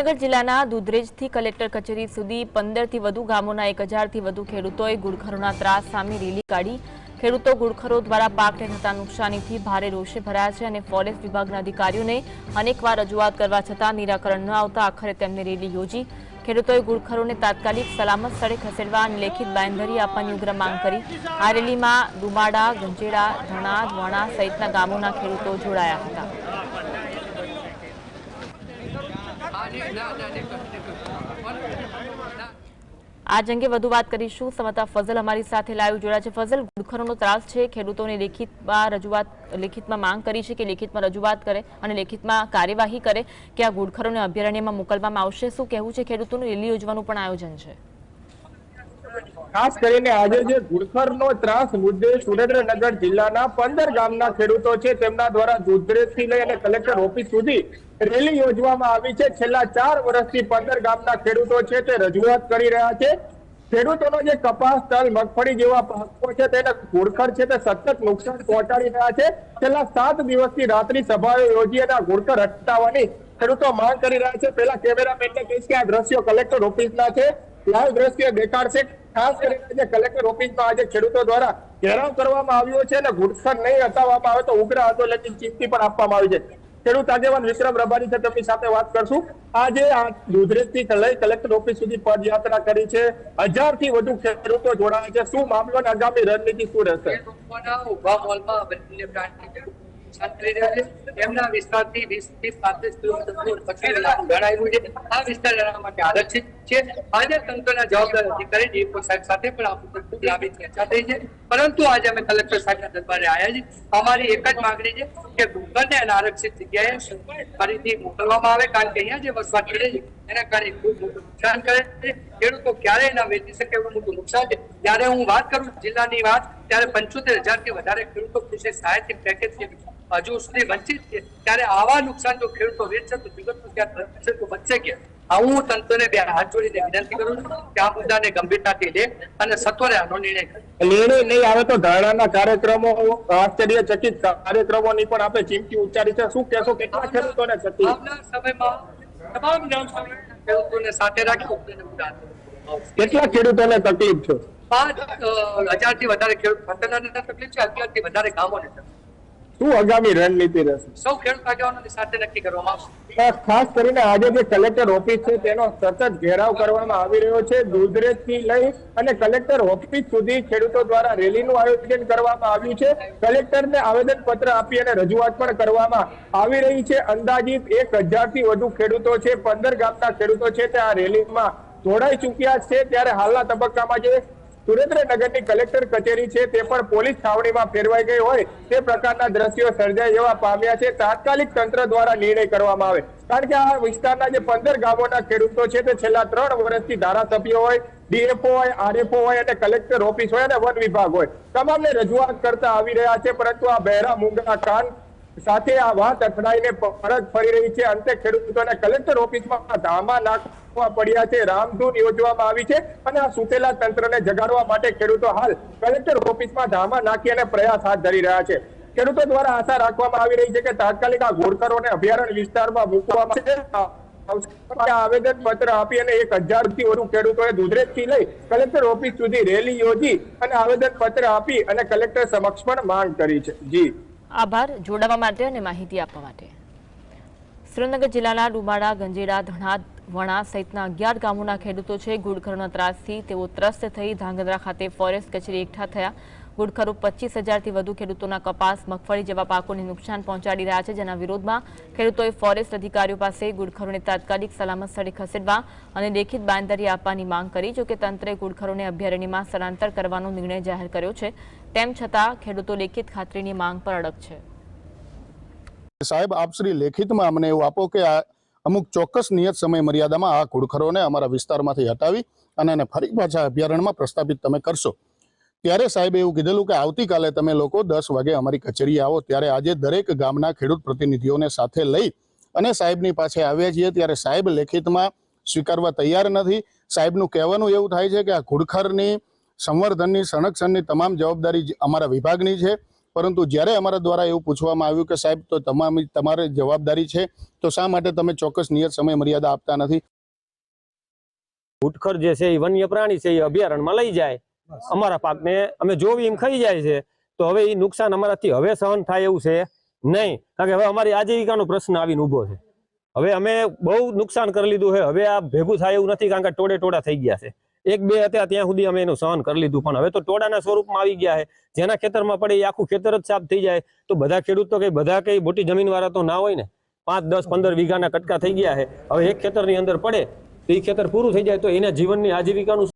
સુરેન્દ્રનગર જિલ્લાના દુધરેજથી કલેક્ટર કચેરી સુધી પંદરથી વધુ ગામોના એક હજારથી વધુ ખેડૂતોએ ગુડખરોના ત્રાસ સામે રેલી કાઢી. ખેડૂતો ગુડખરો દ્વારા પાકને થતા નુકસાનીથી ભારે રોષે ભરાયા છે અને ફોરેસ્ટ વિભાગના અધિકારીઓને અનેકવાર રજૂઆત કરવા છતાં નિરાકરણ ન આવતા આખરે તેમને રેલી યોજી. ખેડૂતોએ ગુડખરોને તાત્કાલિક સલામત સ્થળે ખસેડવા લેખિત બાંયધરી આપવાની ઉગ્ર માંગ કરી. આ રેલીમાં દુમાડા ગંજેડા, ધણા વણા સહિતના ગામોના ખેડૂતો જોડાયા હતા. આજ અંગે વધુ વાત કરીશું. સમતા ફઝલ અમારી સાથે લાઈવ જોડા છે. ફઝલ, ગુડખરોનો ત્રાસ છે. ખેડૂતોને લેખિતમાં રજૂઆત, લેખિતમાં માંગ કરી છે કે લેખિતમાં રજૂઆત કરે અને લેખિતમાં કાર્યવાહી કરે કે આ ગુડખરોને અભયારણ્યમાં મોકલવામાં આવશે. શું કહેવું છે ખેડૂતોનું? રેલી યોજવાનું પણ આયોજન છે. ખાસ કરીને આજે જે ઘુડખરનો ત્રાસ મુદ્દે સુરેન્દ્રનગર જિલ્લાના પંદર ગામના ખેડૂતો છે, તેમના દ્વારા દૂધરેજથી લઈ અને કલેક્ટર ઓફિસ સુધી રેલી યોજવામાં આવી છે. છેલ્લા ચાર વર્ષથી પંદર ગામના ખેડૂતો છે, તે રજૂઆત કરી રહ્યા છે. ખેડૂતોનો જે કપાસ, તલ, મગફળી જેવા પાકો છે, તેને ઘુડખર છે, તે સતત નુકસાન પહોંચાડી રહ્યા છે. છેલ્લા સાત દિવસથી રાત્રિ સભાઓ યોજી અને ઘુડખર હટાવવાની ખેડૂતો માંગ કરી રહ્યા છે. પેલા કેમેરામેનને કહીશ કે આ દ્રશ્યો કલેક્ટર ઓફિસના છે. લાઈવ દ્રશ્ય દેખાડશે. ખાસ કરીને કલેક્ટર ઓફિસમાં આજે ખેડૂતો દ્વારા ઘેરાવ કરવામાં આવ્યો છે અને ઘૂંટસર નહીં હટાવવામાં આવે તો ઉગ્ર આંદોલનની ચીમકી પણ આપવામાં આવી છે. ખેડૂત આગેવાન વિક્રમ રબારી છે, તેમની સાથે વાત કરશું. આજે આ દુધરેજથી લઈ કલેક્ટર ઓફિસ સુધી પદયાત્રા કરી છે. હજારથી વધુ ખેડૂતો જોડાયા છે. શું મામલો આગામી રણનીતિ શું રહેશે? અમારી એક જ માંગણી છે કે ડુંગરને એના આરક્ષિત જગ્યાએ ફરીથી મોકલવામાં આવે, કારણ કે અહીંયા જે વસવાટ કરે છે, એના કારણે ખૂબ મોટું નુકસાન કરે છે. ખેડૂતો ક્યારેય ના વેચી શકે એવું મોટું નુકસાન છે. જ્યારે હું વાત કરું જિલ્લાની વાત, ત્યારે પંચોતેર હજારથી વધારે ખેડૂતો કૃષિ સહાયથી પેકેજ હજુ સુધી વંચિત છે. ત્યારે આવા નુકસાન જો ખેડૂતો વેચશે તો જગતનું ક્યાં થશે તો બચશે કે હું તંત્રને બે હાથ જોડીને વિનંતી કરું છું કે આ મુદ્દાને ગંભીરતાથી લે અને સત્વરે આનો નિર્ણય નિર્ણય નહીં આવે તો ધારણાના કાર્યક્રમો આશ્ચર્યચકિત કાર્યક્રમોની પણ આપણે ચીમકી ઉચ્ચારી છે. શું કહેશો? કેટલા ખેડૂતોને ક્ષતિ? આવનાર સમયમાં તમામ ગ્રામ ખેડૂતોને સાથે રાખી કેટલા ખેડૂતોને તકલીફ છે? પાંચ હજારથી વધારે ખેડૂત તકલીફ છે. અગિયારથી વધારે ગામોને તકલીફ શું આગામી રણનીતિ રહેશે સૌ ખેડૂત આગેવાનોની સાથે નક્કી કરવામાં આવશે ખાસ કરીને આજે જે કલેક્ટર ઓફિસ છે તેનો સતત ઘેરાવ કરવામાં આવી રહ્યો છે. દૂધરેજથી લઈ અને કલેક્ટર ઓફિસ સુધી ખેડૂતો દ્વારા રેલીનું આયોજન કરવામાં આવ્યું છે. કલેક્ટરને આવેદન પત્ર આપી અને રજૂઆત પણ કરવામાં આવી રહી છે. અંદાજિત એક થી વધુ ખેડૂતો છે. પંદર ગામના ખેડૂતો છે તે આ રેલીમાં જોડાઈ ચૂક્યા છે. ત્યારે હાલના તબક્કામાં જે સુરેન્દ્રનગરની કલેક્ટર કચેરી છે, તે પણ પોલીસ છાવણીમાં ફેરવાઈ ગઈ હોય તે પ્રકારના દ્રશ્યો સર્જાય એવા પામ્યા છે. તાત્કાલિક તંત્ર દ્વારા નિર્ણય કરવામાં આવે. કારણ કે આ વિસ્તારના જે પંદર ગામોના ખેડૂતો છે, તે છેલ્લા ત્રણ વર્ષથી ધારાસભ્યો હોય, ડીએફઓ હોય, આરએફઓ હોય અને કલેક્ટર ઓફિસ હોય અને વન વિભાગ હોય. તમામને રજૂઆત કરતા આવી રહ્યા છે, પરંતુ આ બહેરા મૂંગા કાન સાથે આ વાત અથડાઈને પરત ફરી રહી છે. અંતે ખેડૂતોને કલેક્ટર ઓફિસમાં ધામા નાખવા પડ્યા છે. રામધૂન યોજવામાં આવી છે અને આ સુતેલા તંત્રને જગાડવા માટે ખેડૂતો હાલ કલેક્ટર ઓફિસમાં ધામા નાખી અને પ્રયાસ હાથ ધરી રહ્યા છે. ખેડૂતો દ્વારા આશા રાખવામાં આવી રહી છે કે તાત્કાલિક આ ઘોડકરોને અભયારણ્ય વિસ્તારમાં મૂકવામાં આવશે. આવેદન પત્ર આપી અને એક હજારથી વધુ ખેડૂતોએ દુધરેજથી લઈ કલેક્ટર ઓફિસ સુધી રેલી યોજી અને આવેદન પત્ર આપી અને કલેક્ટર સમક્ષ પણ માંગ કરી છે. જી. આભાર જોડાવા માટે અને માહિતી આપવા માટે. સુરેન્દ્રનગર જિલ્લાના ડુમાડા ગંજેડા ધણાદ, વણા સહિતના અગિયાર ગામોના ખેડૂતો છે. ગુડખરોના ત્રાસથી તેઓ ત્રસ્ત થઈ ધાંગધ્રા ખાતે ફોરેસ્ટ કચેરી એકઠા થયા. ગુડખરો પચીસ હજારથી વધુ ખેડૂતોના કપાસ, મગફળી જેવા પાકોને નુકસાન પહોંચાડી રહ્યા છે. જેના વિરોધમાં ખેડૂતોએ ફોરેસ્ટ અધિકારીઓ પાસે ગુડખરોને તાત્કાલિક સલામત સ્થળે ખસેડવા અને લેખિત બાંયધરી આપવાની માંગ કરી, જોકે તંત્રે ગુડખરોને અભયારણ્યમાં સ્થળાંતર કરવાનો નિર્ણય જાહેર કર્યો છે. તેમ છતાં ખેડૂતો લેખિત ખાતરીની માંગ પર અડગ છે. સાહેબ, આપ શ્રી લેખિતમાં અમને એવું આપો કે આ અમુક ચોક્કસ નિયત સમય મર્યાદામાં આ ઘુડખરોને અમારા વિસ્તારમાંથી હટાવી અને એને ફરી પાછા અભયારણ્યમાં પ્રસ્થાપિત તમે કરશો. ત્યારે સાહેબે એવું કીધેલું કે આવતીકાલે તમે લોકો દસ વાગે અમારી કચેરીએ આવો. ત્યારે આજે દરેક ગામના ખેડૂત પ્રતિનિધિઓને સાથે લઈ અને સાહેબની પાસે આવ્યા છીએ. ત્યારે સાહેબ લેખિતમાં સ્વીકારવા તૈયાર નથી. સાહેબનું કહેવાનું એવું થાય છે કે આ ઘુડખરની, સંવર્ધનની, સંરક્ષણની તમામ જવાબદારી અમારા વિભાગની છે. પરંતુ જ્યારે અમારા દ્વારા એવું પૂછવામાં આવ્યું કે સાહેબ, તો તમામ, તમારી જવાબદારી છે, તો શા માટે તમે ચોક્કસ નિયત સમય મર્યાદા આપતા નથી? ઘુટખર જે છે એ વન્ય પ્રાણી છે એ અભયારણ્યમાં લઈ જાય. અમારા પાકને અમે જોવી એમ ખાઈ જાય છે. તો હવે એ નુકસાન અમારાથી હવે સહન થાય એવું છે નહીં. કારણ કે હવે અમારી આજીવિકાનો પ્રશ્ન આવીને ઊભો છે. હવે અમે બહુ નુકસાન કરી લીધું છે. હવે આ ભેગું થાય એવું નથી કારણ કે ટોળે ટોળા થઈ ગયા છે. એક બે હતા ત્યાં સુધી અમે એનું સહન કરી લીધું. પણ હવે તો ટોળાના સ્વરૂપમાં આવી ગયા છે. જેના ખેતરમાં પડે એ આખું ખેતર જ સાફ થઈ જાય. તો બધા ખેડૂત તો કઈ બધા કઈ મોટી જમીન વાળા તો ના હોય ને. પાંચ, દસ, પંદર વીઘાના કટકા થઈ ગયા છે. હવે એક ખેતરની અંદર પડે તો એ ખેતર પૂરું થઈ જાય તો એના જીવનની આજીવિકાનું